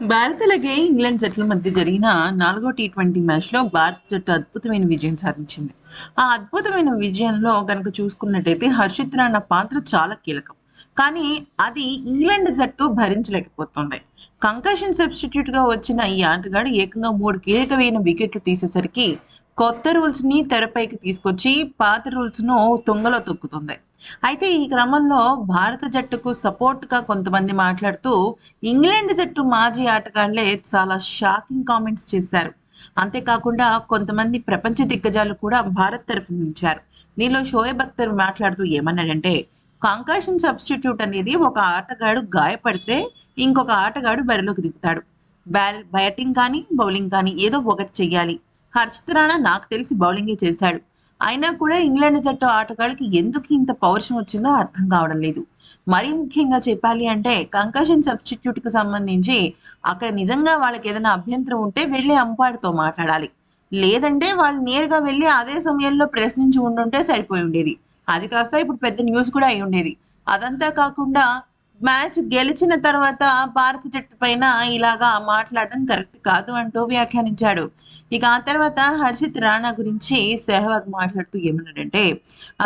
భారత్ అలాగే ఇంగ్లాండ్ జట్ల మధ్య జరిగిన నాలుగో టీ ట్వంటీ మ్యాచ్లో భారత జట్టు అద్భుతమైన విజయం సాధించింది. ఆ అద్భుతమైన విజయంలో కనుక చూసుకున్నట్టయితే హర్షిత్ రాణా పాత్ర చాలా కీలకం. కానీ అది ఇంగ్లాండ్ జట్టు భరించలేకపోతుంది. కంకషన్ సబ్స్టిట్యూట్గా వచ్చిన ఈ ఆటగాడు ఏకంగా మూడు కీలకమైన వికెట్లు తీసేసరికి కొత్త రూల్స్ని తెరపైకి తీసుకొచ్చి పాత రూల్స్ను తొంగలో తుంగలో తొక్కుతుంది. అయితే ఈ క్రమంలో భారత జట్టుకు సపోర్ట్గా కొంతమంది మాట్లాడుతూ ఇంగ్లాండ్ జట్టు మాజీ ఆటగాళ్ళే చాలా షాకింగ్ కామెంట్స్ చేశారు. అంతేకాకుండా కొంతమంది ప్రపంచ దిగ్గజాలు కూడా భారత్ తరపు నుంచారు. నీలో షోయబ్ అఖ్తర్ మాట్లాడుతూ ఏమన్నాడంటే కాంకాషన్ సబ్స్టిట్యూట్ అనేది ఒక ఆటగాడు గాయపడితే ఇంకొక ఆటగాడు బరిలోకి దిగుతాడు. బ్యాల్ బ్యాటింగ్ కానీ బౌలింగ్ కానీ ఏదో ఒకటి చెయ్యాలి. హర్షిత్ రాణా నాకు తెలిసి బౌలింగే చేశాడు. అయినా కూడా ఇంగ్లాండ్ జట్టు ఆటగాళ్ళకి ఎందుకు ఇంత పౌరుషం వచ్చిందో అర్థం కావడం లేదు. మరీ ముఖ్యంగా చెప్పాలి అంటే కంకషన్ సబ్స్టిట్యూట్కి సంబంధించి అక్కడ నిజంగా వాళ్ళకి ఏదైనా అభ్యంతరం ఉంటే వెళ్ళి అంపైర్తో మాట్లాడాలి. లేదంటే వాళ్ళు నేరుగా వెళ్ళి అదే సమయంలో ప్రశ్నించి ఉండుంటే సరిపోయి ఉండేది. అది కాస్త ఇప్పుడు పెద్ద న్యూస్ కూడా అయి ఉండేది. అదంతా కాకుండా మ్యాచ్ గెలిచిన తర్వాత భారత జట్టు పైన ఇలాగా మాట్లాడడం కరెక్ట్ కాదు అంటూ వ్యాఖ్యానించాడు. ఇక ఆ తర్వాత హర్షిత్ రాణా గురించి సెహ్వాగ్ మాట్లాడుతూ ఏమన్నాడంటే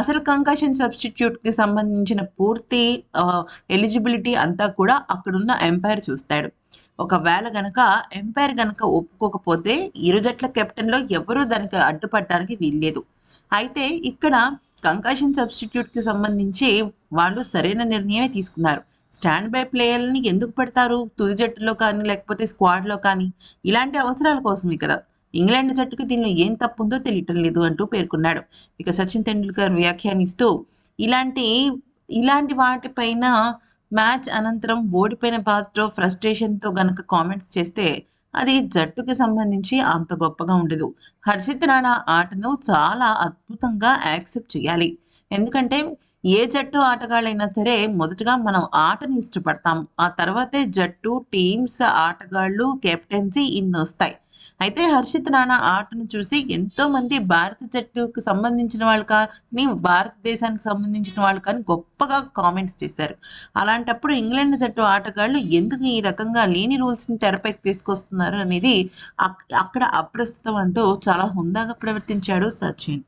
అసలు కంకషన్ సబ్స్టిట్యూట్కి సంబంధించిన పూర్తి ఎలిజిబిలిటీ అంతా కూడా అక్కడున్న ఎంపైర్ చూస్తాడు. ఒకవేళ గనక ఎంపైర్ గనక ఒప్పుకోకపోతే ఇరు జట్ల కెప్టెన్లో ఎవరూ దానికి అడ్డుపడడానికి వీల్లేదు. అయితే ఇక్కడ కంకాషన్ సబ్స్టిట్యూట్కి సంబంధించి వాళ్ళు సరైన నిర్ణయమే తీసుకున్నారు. స్టాండ్ బై ప్లేయర్ని ఎందుకు పెడతారు? తుది జట్టులో కానీ లేకపోతే స్క్వాడ్లో కానీ? ఇలాంటి అవసరాల కోసం ఇక్కడ ఇంగ్లాండ్ జట్టుకు దీనిలో ఏం తప్పు ఉందో తెలియటం లేదు అంటూ పేర్కొన్నాడు. ఇక సచిన్ తెండూల్కర్ వ్యాఖ్యానిస్తూ ఇలాంటి ఇలాంటి వాటిపైన మ్యాచ్ అనంతరం ఓడిపోయిన బాధతో ఫ్రస్ట్రేషన్తో గనక కామెంట్స్ చేస్తే అది జట్టుకి సంబంధించి అంత గొప్పగా ఉండదు. హర్షిత్ రాణా ఆటను చాలా అద్భుతంగా యాక్సెప్ట్ చేయాలి. ఎందుకంటే ఏ జట్టు ఆటగాళ్ళైనా సరే మొదటగా మనం ఆటని ఇష్టపడతాం. ఆ తర్వాతే జట్టు టీమ్స్ ఆటగాళ్ళు కెప్టెన్సీ ఇన్ని వస్తాయి. అయితే హర్షిత్ రాణా ఆటను చూసి ఎంతో మంది భారత జట్టుకు సంబంధించిన వాళ్ళు కానీ భారతదేశానికి సంబంధించిన వాళ్ళు కానీ గొప్పగా కామెంట్స్ చేశారు. అలాంటప్పుడు ఇంగ్లాండ్ జట్టు ఆటగాళ్ళు ఎందుకు ఈ రకంగా లేని రూల్స్ని తెరపైకి తీసుకొస్తున్నారు అనేది అక్కడ అప్రస్తుతం అంటూ చాలా హుందాగా ప్రవర్తించాడు సచిన్.